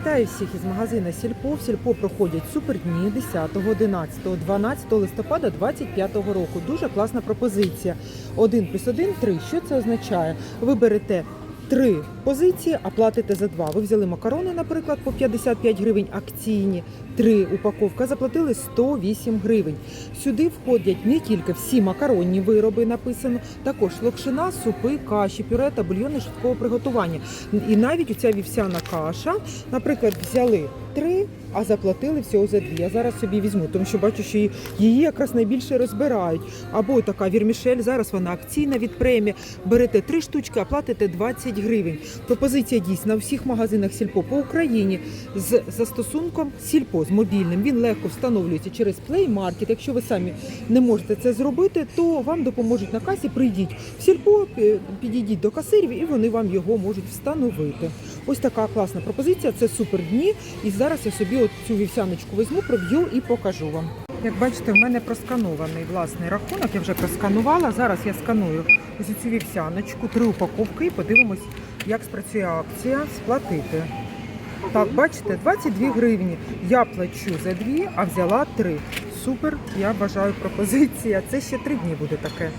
Вітаю всіх із магазина Сільпо. В Сільпо проходять супердні 10, 11, 12 листопада 25 року. Дуже класна пропозиція. 1 плюс 1 – 3. Що це означає? Ви берете три позиції, а платите за два. Ви взяли макарони, наприклад, по 55 гривень акційні, три упаковка, заплатили 108 гривень. Сюди входять не тільки всі макаронні вироби, написано, також локшина, супи, каші, пюре та бульйони швидкого приготування. І навіть оця вівсяна каша, наприклад, взяли три, а заплатили всього за дві. Я зараз собі візьму, тому що бачу, що її- якраз найбільше розбирають. Або така вірмішель, зараз вона акційна від премії. Берете три штучки, а платите 20 гривень. Пропозиція дійсна у всіх магазинах Сільпо по Україні з застосунком Сільпо з мобільним. Він легко встановлюється через Play Market. Якщо ви самі не можете це зробити, то вам допоможуть на касі. Прийдіть в Сільпо, підійдіть до касирів, і вони вам його можуть встановити. Ось така класна пропозиція. Це супер дні. І зараз я собі от цю вівсяночку візьму, проб'ю і покажу вам. Як бачите, в мене просканований власний рахунок. Я вже просканувала. Зараз я сканую ось цю вівсяночку, три упаковки і подивимось, як спрацює акція сплатити. Так, бачите, 22 гривні. Я плачу за дві, а взяла три. Супер, я бажаю пропозиція. Це ще три дні буде таке.